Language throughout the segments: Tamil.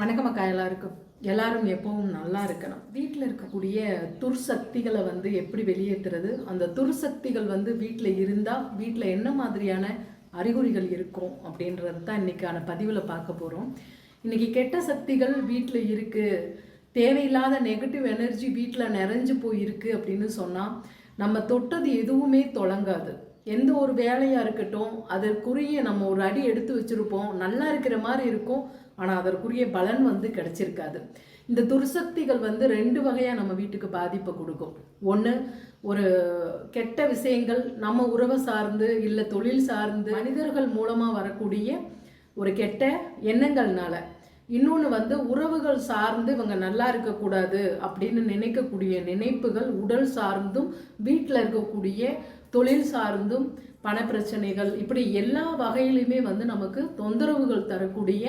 வணக்கம் அக்கா எல்லாருக்கும். எல்லாரும் எப்பவும் நல்லா இருக்கணும். வீட்டில் இருக்கக்கூடிய துர்சக்திகளை வந்து எப்படி வெளியேற்றுறது அந்த துர்சக்திகள் வந்து வீட்டில் இருந்தால் வீட்டில் என்ன மாதிரியான அறிகுறிகள் இருக்கும் அப்படின்றது தான் இன்றைக்கான பதிவில் பார்க்க போகிறோம் இன்றைக்கி கெட்ட சக்திகள் வீட்டில் இருக்குது தேவையில்லாத நெகட்டிவ் எனர்ஜி வீட்டில் நிறைஞ்சு போயிருக்கு அப்படின்னு சொன்னால் நம்ம தொட்டது எதுவுமே தொடங்காது எந்த ஒரு வேலையாக இருக்கட்டும் அதற்குரிய நம்ம ஒரு அடி எடுத்து வச்சுருப்போம். நல்லா இருக்கிற மாதிரி இருக்கும். ஆனால் அதற்குரிய பலன் வந்து கிடச்சிருக்காது. இந்த துர்சக்திகள் வந்து ரெண்டு வகையாக நம்ம வீட்டுக்கு பாதிப்பை கொடுக்கும். ஒன்று ஒரு கெட்ட விஷயங்கள் நம்ம உறவை சார்ந்து இல்லை தொழில் சார்ந்து மனிதர்கள் மூலமாக வரக்கூடிய ஒரு கெட்ட எண்ணங்கள்னால. இன்னொன்று வந்து உறவு சார்ந்து இவங்க நல்லா இருக்கக்கூடாது அப்படின்னு நினைக்கக்கூடிய நினைப்புகள் உடல் சார்ந்தும் வீட்டில் இருக்கக்கூடிய தொழில் சார்ந்தும் பணப்பிரச்சனைகள் இப்படி எல்லா வகையிலுமே வந்து நமக்கு தொந்தரவுகள் தரக்கூடிய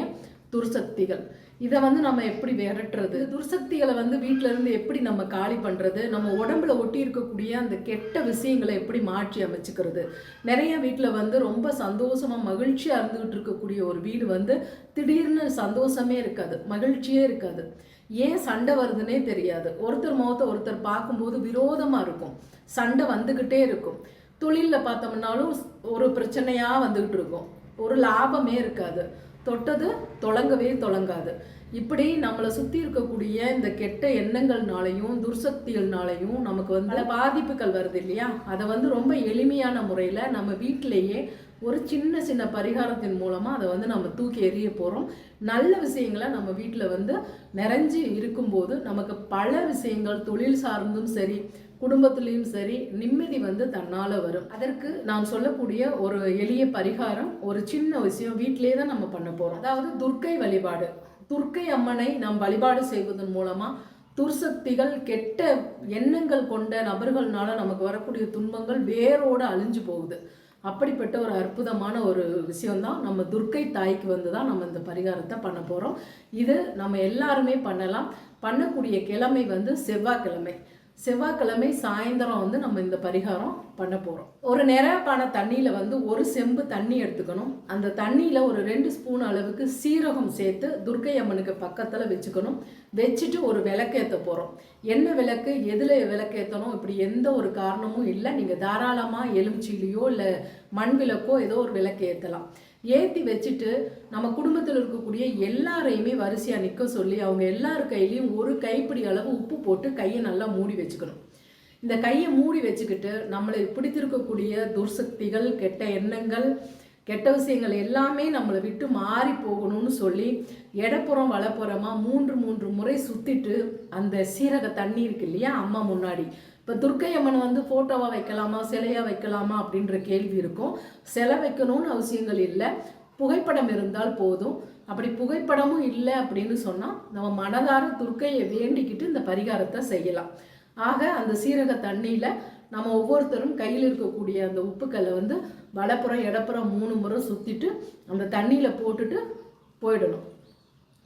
துர்சக்திகள். இதை வந்து நம்ம எப்படி விரட்டுறது? துர்சக்திகளை வந்து வீட்டில இருந்து எப்படி நம்ம காலி பண்ணுறது நம்ம உடம்புல ஒட்டி இருக்கக்கூடிய அந்த கெட்ட விஷயங்களை எப்படி மாற்றி அமைச்சுக்கிறது? நிறைய வீட்டில் வந்து ரொம்ப சந்தோஷமாக மகிழ்ச்சியாக இருந்துகிட்டு இருக்கக்கூடிய ஒரு வீடு வந்து திடீர்னு சந்தோஷமே இருக்காது மகிழ்ச்சியே இருக்காது. ஏன் சண்டை வருதுன்னே தெரியாது. ஒருத்தர் முகத்தை ஒருத்தர் பார்க்கும்போது விரோதமாக இருக்கும். சண்டை வந்துக்கிட்டே இருக்கும். தொழிலில் பார்த்தோம்னாலும் ஒரு பிரச்சனையாக வந்துக்கிட்டு இருக்கும். ஒரு லாபமே இருக்காது. தொட்டது தொடங்கவே தொடங்காது இப்படி நம்மளை சுற்றி இருக்கக்கூடிய இந்த கெட்ட எண்ணங்கள்னாலையும் துர்சக்திகள்னாலையும் நமக்கு வந்து பல பாதிப்புகள் வருது இல்லையா? அதை வந்து ரொம்ப எளிமையான முறையில் நம்ம வீட்டிலேயே ஒரு சின்ன சின்ன பரிகாரத்தின் மூலமாக அதை வந்து நம்ம தூக்கி எறிய போகிறோம் நல்ல விஷயங்களை நம்ம வீட்டில் வந்து நிறைஞ்சு இருக்கும்போது நமக்கு பல விஷயங்கள் தொழில் சார்ந்தும் சரி குடும்பத்துலேயும் சரி நிம்மதி வந்து தன்னால் வரும். அதற்கு நான் சொல்லக்கூடிய ஒரு எளிய பரிகாரம் ஒரு சின்ன விஷயம் வீட்டிலே தான் நம்ம பண்ண போகிறோம் அதாவது துர்க்கை வழிபாடு. துர்க்கை அம்மனை நாம் வழிபாடு செய்வதன் மூலமாக துர்சக்திகள் கெட்ட எண்ணங்கள் கொண்ட நபர்கள்னால நமக்கு வரக்கூடிய துன்பங்கள் வேரோடு அழிஞ்சு போகுது. அப்படிப்பட்ட ஒரு அற்புதமான ஒரு விஷயம்தான் நம்ம துர்க்கை தாய்க்கு வந்து தான் நம்ம இந்த பரிகாரத்தை பண்ண போகிறோம் இது நம்ம எல்லாருமே பண்ணலாம். பண்ணக்கூடிய கிழமை வந்து செவ்வாய்க்கிழமை. செவ்வாய்க்கிழமை சாயந்தரம் வந்து நம்ம இந்த பரிகாரம் பண்ண போகிறோம் ஒரு நிறப்பான தண்ணியில் வந்து ஒரு செம்பு தண்ணி எடுத்துக்கணும். அந்த தண்ணியில் ஒரு ரெண்டு ஸ்பூன் அளவுக்கு சீரகம் சேர்த்து துர்க்கை அம்மனுக்கு பக்கத்தில் வச்சுக்கணும். வச்சுட்டு ஒரு விளக்கேற்ற போகிறோம் என்ன விளக்கு எதில் விளக்கேற்றணும் இப்படி எந்த ஒரு காரணமும் இல்லை. நீங்கள் தாராளமாக எலுமிச்சிலையோ இல்லை மண் விளக்கோ ஏதோ ஒரு விளக்கு ஏற்றலாம் ஏற்றி வச்சுட்டு நம்ம குடும்பத்தில் இருக்கக்கூடிய எல்லாரையுமே வரிசையாக நிற்க சொல்லி அவங்க எல்லார் கையிலையும் ஒரு கைப்பிடி அளவு உப்பு போட்டு கையை நல்லா மூடி வச்சுக்கணும். இந்த கையை மூடி வச்சுக்கிட்டு நம்மளை பிடித்திருக்கக்கூடிய துர்சக்திகள் கெட்ட எண்ணங்கள் கெட்ட விஷயங்கள் எல்லாமே நம்மளை விட்டு மாறி போகணும்னு சொல்லி இடப்புறம் வளப்புறமாக மூன்று மூன்று முறை சுற்றிட்டு அந்த சீரக தண்ணி இருக்கு இல்லையா அம்மா முன்னாடி இப்போ துர்க்கை அம்மன் வந்து ஃபோட்டோவாக வைக்கலாமா சிலையாக வைக்கலாமா அப்படின்ற கேள்வி இருக்கும். சிலை வைக்கணும்னு அவசியங்கள் இல்லை. புகைப்படம் இருந்தால் போதும். அப்படி புகைப்படமும் இல்லை அப்படின்னு சொன்னால் நம்ம மனதார துர்க்கையை வேண்டிக்கிட்டு இந்த பரிகாரத்தை செய்யலாம். ஆக அந்த சீரக தண்ணியில் நம்ம ஒவ்வொருத்தரும் கையில் இருக்கக்கூடிய அந்த உப்புக்கல்லை வந்து வலப்புறம் இடப்புறம் மூணு முறை சுற்றிட்டு அந்த தண்ணியில் போட்டுட்டு போயிடணும்.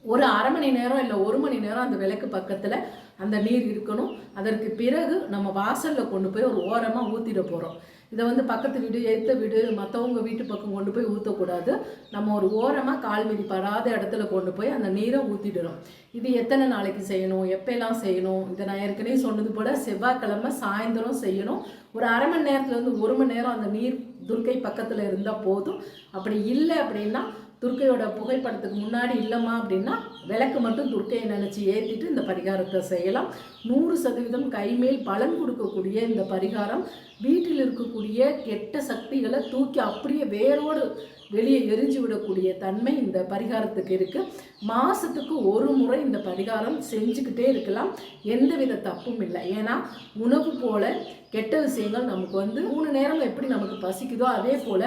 ஒரு அரை மணி நேரம் இல்லை ஒரு மணி நேரம் அந்த விளக்கு பக்கத்தில் அந்த நீர் இருக்கணும். அதற்கு பிறகு நம்ம வாசலில் கொண்டு போய் ஒரு ஓரமாக ஊற்றிட போகிறோம் இதை வந்து பக்கத்து வீடு எடுத்த வீடு மற்றவங்க வீட்டு பக்கம் கொண்டு போய் ஊற்றக்கூடாது நம்ம ஒரு ஓரமாக கால் மிதி படாத இடத்துல கொண்டு போய் அந்த நீரை ஊற்றிடணும் இது எத்தனை நாளைக்கு செய்யணும்? எப்பெல்லாம் செய்யணும்? இதை நான் ஏற்கனவே சொன்னது போல் செவ்வாய்க்கிழமை சாயந்தரம் செய்யணும். ஒரு அரை மணி நேரத்துலேருந்து ஒரு மணி நேரம் அந்த நீர் துர்க்கை பக்கத்தில் இருந்தால் போதும். அப்படி இல்லை அப்படின்னா துர்க்கையோட புகைப்படத்துக்கு முன்னாடி இல்லைம்மா அப்படின்னா விளக்கு மட்டும் துர்க்கையை நினச்சி ஏற்றிட்டு இந்த பரிகாரத்தை செய்யலாம். நூறு சதவீதம் கைமேல் பலன் கொடுக்கக்கூடிய இந்த பரிகாரம். வீட்டில் இருக்கக்கூடிய கெட்ட சக்திகளை தூக்கி அப்படியே வேரோடு வெளியே எரிஞ்சு விடக்கூடிய தன்மை இந்த பரிகாரத்துக்கு இருக்குது மாதத்துக்கு ஒரு முறை இந்த பரிகாரம் செஞ்சுக்கிட்டே இருக்கலாம். எந்த வித தப்பும் இல்லை. ஏன்னா உணவு போல கெட்ட விஷயங்கள் நமக்கு வந்து மூணு நேரம் எப்படி நமக்கு பசிக்குதோ அதே போல்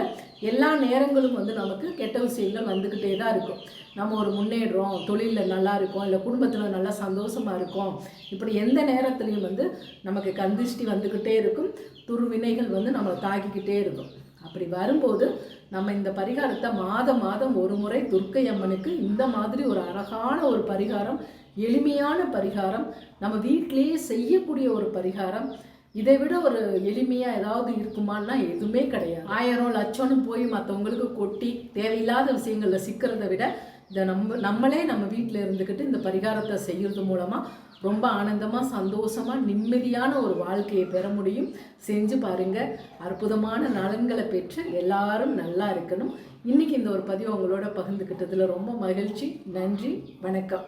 எல்லா நேரங்களும் வந்து நமக்கு கெட்ட விஷயங்கள் வந்துக்கிட்டே தான் இருக்கும். நம்ம ஒரு முன்னேறோம் தொழிலில் நல்லா இருக்கோம் இல்லை குடும்பத்தில் நல்லா சந்தோஷமாக இருக்கும். இப்படி எந்த நேரத்துலையும் வந்து நமக்கு கந்திஷ்டி வந்துக்கிட்டே இருக்கும். துருவினைகள் வந்து நம்மளை தாக்கிக்கிட்டே இருக்கும். அப்படி வரும்போது நம்ம இந்த பரிகாரத்தை மாதம் மாதம் ஒரு முறை துர்க்கை அம்மனுக்கு இந்த மாதிரி ஒரு அழகான ஒரு பரிகாரம் எளிமையான பரிகாரம் நம்ம வீட்டிலேயே செய்யக்கூடிய ஒரு பரிகாரம் இதை விட ஒரு எளிமையாக ஏதாவது இருக்குமான்னா எதுவுமே கிடையாது. ஆயிரம் லட்சம்னு போய் மற்றவங்களுக்கு கொட்டி தேவையில்லாத விஷயங்களில் சிக்கிறத விட இதை நம்ம நம்மளே நம்ம வீட்டில் இருந்துக்கிட்டு இந்த பரிகாரத்தை செய்கிறது மூலமாக ரொம்ப ஆனந்தமாக சந்தோஷமாக நிம்மதியான ஒரு வாழ்க்கையை பெற முடியும். செஞ்சு பாருங்க. அற்புதமான நலன்களை பெற்று எல்லாரும் நல்லா இருக்கணும். இன்னைக்கு இந்த ஒரு பதிவு உங்களோட பகிர்ந்துக்கிட்டதில் ரொம்ப மகிழ்ச்சி. நன்றி. வணக்கம்.